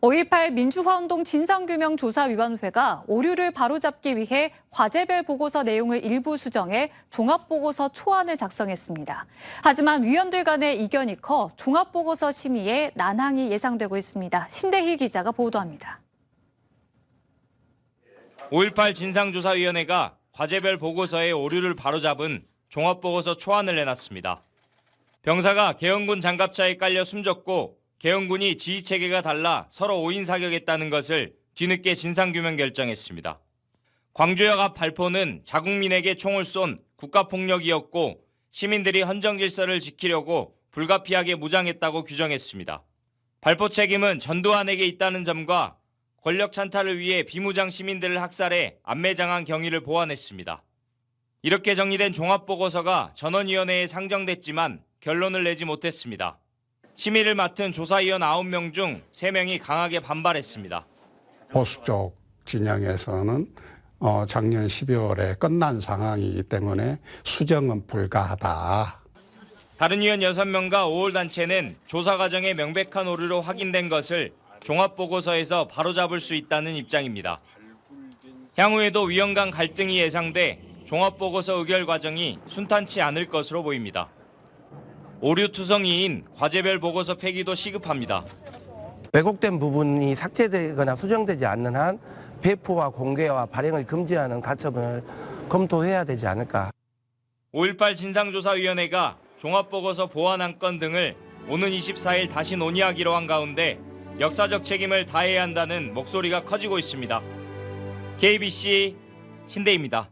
5.18 민주화운동 진상규명조사위원회가 오류를 바로잡기 위해 과제별 보고서 내용을 일부 수정해 종합보고서 초안을 작성했습니다. 하지만 위원들 간의 이견이 커 종합보고서 심의에 난항이 예상되고 있습니다. 신대희 기자가 보도합니다. 5.18 진상조사위원회가 과제별 보고서의 오류를 바로잡은 종합보고서 초안을 내놨습니다. 병사가 계엄군 장갑차에 깔려 숨졌고 계엄군이 지휘체계가 달라 서로 오인 사격했다는 것을 뒤늦게 진상규명 결정했습니다. 광주역 앞 발포는 자국민에게 총을 쏜 국가폭력이었고 시민들이 헌정 질서를 지키려고 불가피하게 무장했다고 규정했습니다. 발포 책임은 전두환에게 있다는 점과 권력 찬탈을 위해 비무장 시민들을 학살해 안매장한 경위를 보완했습니다. 이렇게 정리된 종합보고서가 전원위원회에 상정됐지만 결론을 내지 못했습니다. 심의를 맡은 조사위원 9명 중 3명이 강하게 반발했습니다. 보수 쪽 진영에서는 어, 작년 12월에 끝난 상황이기 때문에 수정은 불가하다. 다른 위원 6명과 5월 단체는 조사 과정에 명백한 오류로 확인된 것을 종합보고서에서 바로잡을 수 있다는 입장입니다. 향후에도 위원 간 갈등이 예상돼 종합보고서 의결 과정이 순탄치 않을 것으로 보입니다. 오류투성이인 과제별 보고서 폐기도 시급합니다. 왜곡된 부분이 삭제되거나 수정되지 않는 한 배포와 공개와 발행을 금지하는 가처분을 검토해야 되지 않을까. 5.18 진상조사위원회가 종합보고서 보완 안 건 등을 오는 24일 다시 논의하기로 한 가운데 역사적 책임을 다해야 한다는 목소리가 커지고 있습니다. KBC 신대입니다.